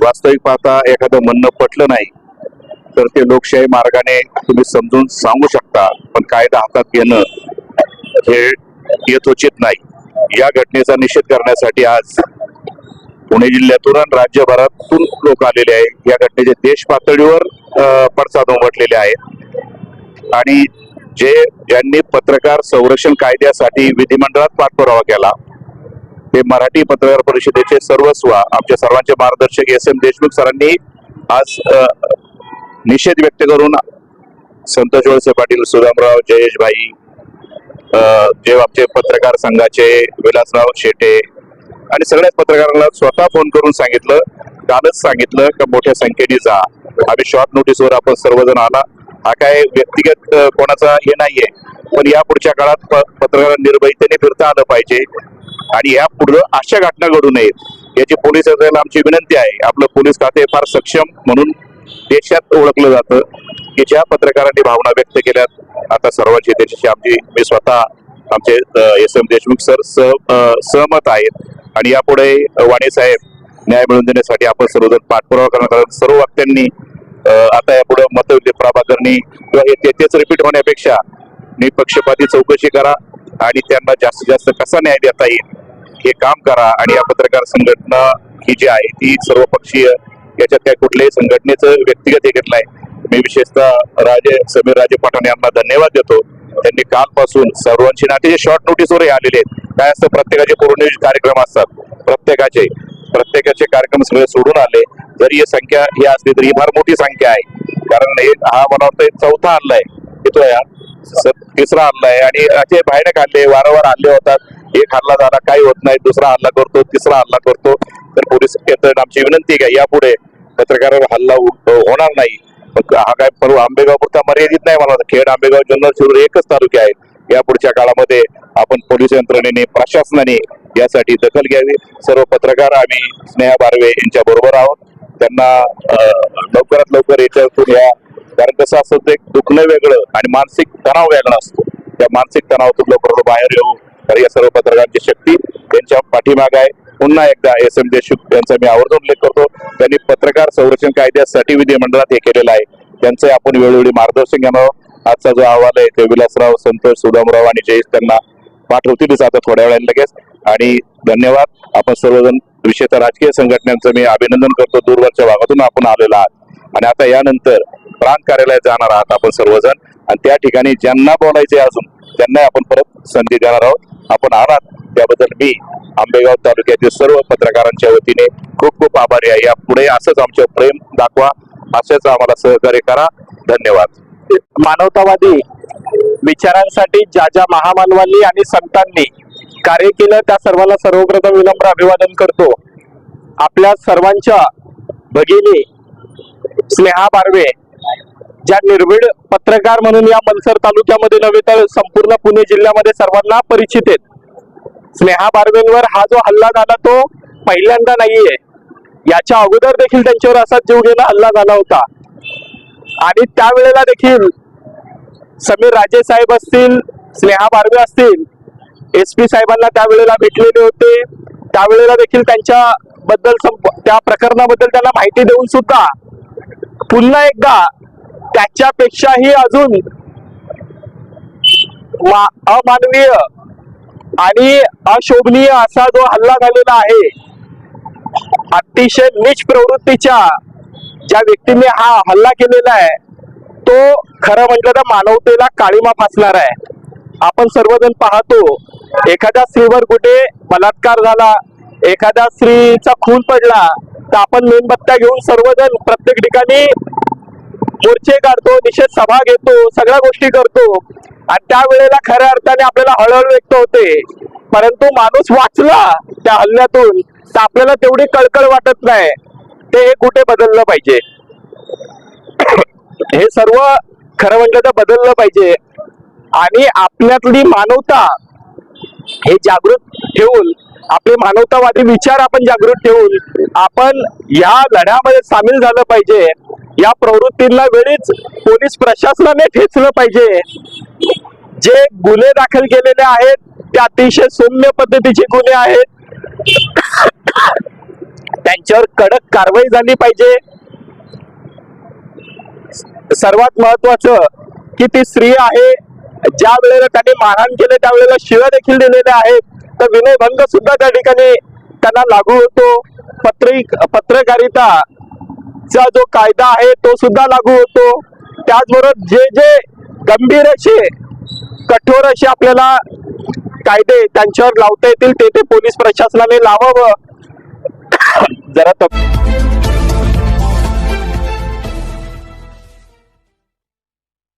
वास्तविक पाहता एखादं म्हणणं पटलं नाही. तर ते लोकशाही मार्गाने तुम्ही समजून सांगू शकता पण कायदा हातात घेणं हे यथोचित नाही. या घटनेचा निषेध करण्यासाठी आज पुणे जिल्ह्यातून आणि राज्यभरातून लोक आलेले आहेत. या घटनेचे देश पातळीवर पडसाद उमटलेले आहेत. आणि जे ज्यांनी पत्रकार संरक्षण कायद्यासाठी विधिमंडळात पाठपुरावा केला ते मराठी पत्रकार परिषदेचे सर्वस्व आमच्या सर्वांचे मार्गदर्शक एस एम देशमुख सरांनी आज निषेध व्यक्त करून संतोष वळसे पाटील सुदामराव जयेश भाई जे आमचे पत्रकार संघाचे विलासराव शेटे आणि सगळ्याच पत्रकारांना स्वतः फोन करून सांगितलं कालच सांगितलं का मोठ्या संख्येने जा. आम्ही शॉर्ट नोटीसवर आपण सर्वजण आला. हा काय व्यक्तिगत कोणाचा हे नाहीये. पण या पुढच्या काळात प- निर्भयतेने फिरता आलं पाहिजे आणि या पुढं अशा घटना घडू नयेत. याची पोलीस यंत्रणेला आमची विनंती आहे. आपलं पोलीस खाते फार सक्षम म्हणून देशात ओळखलं जातं की ज्या पत्रकारांनी भावना व्यक्त केल्यात आता सर्वांची त्याच्याशी आमची मी स्वतः आमचे एस. एम. देशमुख सर सहमत आहेत. आणि यापुढे वाणी साहेब न्याय मिळवून देण्यासाठी आपण सर्वजण पाठपुरावा करणार आहोत. सर्व वक्त्यांनी आता यापुढे मतविद्य प्रभाकरणी किंवा हे तेथेच रिपीट होण्यापेक्षा निपक्षपाती चौकशी करा आणि त्यांना जास्तीत जास्त कसा न्याय देता येईल हे काम करा. आणि या पत्रकार संघटना ही जी आहे ती सर्वपक्षीय याच्यात काय कुठल्याही संघटनेचं व्यक्तिगत हे घेतलंय मी विशेषतः राजे समीर राजे पाटण यांना धन्यवाद देतो. त्यांनी कालपासून सर्वांची नाते जे शॉर्ट नोटीसवरही आलेले आहेत. काय असतं प्रत्येकाचे पूर्वनियोजित कार्यक्रम असतात. प्रत्येकाचे प्रत्येकाचे कार्यक्रम सगळे सोडून आले. जरी ही संख्या ही असली तरी ही फार मोठी संख्या आहे. कारण हे हा मला वाटतं चौथा हल्ला आहे. येतोय तिसरा हल्ला आहे. आणि असे बाहेर काढले वारंवार हल्ले होतात. एक हल्ला झाला काही होत नाही. दुसरा हल्ला करतो तिसरा हल्ला करतो. तर पोलीस यंत्रणा आमची विनंती आहे का यापुढे पत्रकारावर हल्ला होणार नाही. पण हा काय परवा आंबेगाव पुरता मर्यादित नाही मला खेड आंबेगाव जुन्नर शिरूर एकच तालुके आहेत. या पुढच्या काळामध्ये आपण पोलीस यंत्रणेने प्रशासनाने यासाठी दखल घ्यावी. सर्व पत्रकार आम्ही स्नेहा बारवे यांच्या बरोबर आहोत. त्यांना लवकरात लवकर याच्यातून या कारण कसं असतं ते दुखणं वेगळं आणि मानसिक तणाव वेगळा असतो. त्या मानसिक तणावातून लवकर बाहेर येऊ तर या सर्व पत्रकारांची शक्ती त्यांच्या पाठीमाग आहे. पुन्हा एकदा एस एम देशमुख यांचा मी आवर्जून उल्लेख करतो. त्यांनी पत्रकार संरक्षण कायद्यासाठी विधिमंडळात हे केलेलं आहे. त्यांचं आपण वेळोवेळी मार्गदर्शन घेणार आजचा जो अहवाल आहे ते विलासराव संतोष सुदामराव आणि जयेश त्यांना पाठवतीलच आता थोड्या वेळाने लगेच. आणि धन्यवाद. आपण सर्वजण विशेषतः राजकीय संघटनांचं मी अभिनंदन करतो. दूरवरच्या भागातून आपण आलेलो आहात. आणि आता यानंतर प्रांत कार्यालयात जाणार आहात आपण सर्वजण. आणि त्या ठिकाणी ज्यांना बोलायचे अजून त्यांना आपण परत संधी देणार आहोत. आपण आहात. त्याबद्दल मी आंबेगाव तालुक्यातील सर्व पत्रकारांच्या वतीने खूप खूप आभारी आहे. यापुढे असंच आमचं प्रेम दाखवा. असंच आम्हाला सहकार्य करा. धन्यवाद. मानवतावादी विचारांसाठी ज्या ज्या महामानवांनी आणि संतांनी कार्य केलं त्या सर्वांना सर्वप्रथम विनम्र अभिवादन करतो. आपल्या सर्वांच्या भगिनी स्नेहा बारवे ज्या निर्भीड पत्रकार म्हणून या मनसर तालुक्यामध्ये नव्हे तर संपूर्ण पुणे जिल्ह्यामध्ये सर्वांना परिचित आहेत. स्नेहा बारवेंवर हा जो हल्ला झाला तो पहिल्यांदा नाहीये. याच्या अगोदर देखील त्यांच्यावर असाच जीवघेणा हल्ला झाला होता. आणि त्यावेळेला देखील समीर राजे साहेब असतील स्नेहा बारवे असतील एस पी साहेबांना त्यावेळेला भेटलेले होते. त्यावेळेला देखील त्यांच्या बद्दल संप- त्या प्रकरणाबद्दल त्यांना माहिती देऊन सुद्धा पुन्हा एकदा त्याच्यापेक्षाही अजून अमानवीय आणि अशोभनीय असा जो हल्ला झालेला आहे अतिशय नीच प्रवृत्तीच्या ज्या व्यक्तीने हा हल्ला केलेला आहे तो खरं म्हणजे म्हटलं तर मानवतेला काळीमा फासणार आहे. आपण सर्वजण पाहतो एखाद्या स्त्रीवर कुठे बलात्कार झाला एखाद्या स्त्रीचा खून पडला तर आपण मेणबत्त्या घेऊन सर्वजण प्रत्येक ठिकाणी मोर्चे काढतो निषेध सभा घेतो सगळ्या गोष्टी करतो. आणि त्यावेळेला खऱ्या अर्थाने आपल्याला हळहळ व्यक्त होते. परंतु माणूस वाचला त्या हल्ल्यातून तर आपल्याला तेवढी कळकळ वाटत नाही. ते हे कुठे बदललं पाहिजे? हे सर्व खरं म्हटलं तर बदललं पाहिजे. आणि आपल्यातली मानवता हे जागृत ठेवून आपले मानवतावादी विचार आपण जागृत ठेवून आपण या लढ्यामध्ये सामील झालं पाहिजे. या प्रवृत्तींना वेळीच पोलीस प्रशासनाने ठेचलं पाहिजे. जे गुन्हे दाखल केलेले आहेत ते अतिशय सौम्य पद्धतीचे गुन्हे आहेत. त्यांच्यावर कडक कारवाई झाली पाहिजे. सर्वात महत्वाचं की ती स्त्री आहे ज्या वेळेला त्यांनी मारहाण केले त्यावेळेला शिव्या देखील दिलेल्या आहेत. तर विनयभंग सुद्धा त्या ठिकाणी त्यांना लागू होतो. पत्रिक पत्रकारिता चा जो कायदा आहे तो सुद्धा लागू होतो. त्याचबरोबर जे जे गंभीर असे कठोर असे आपल्याला कायदे त्यांच्यावर लावता येतील ते ते पोलीस प्रशासनाने लावावं. जरा तप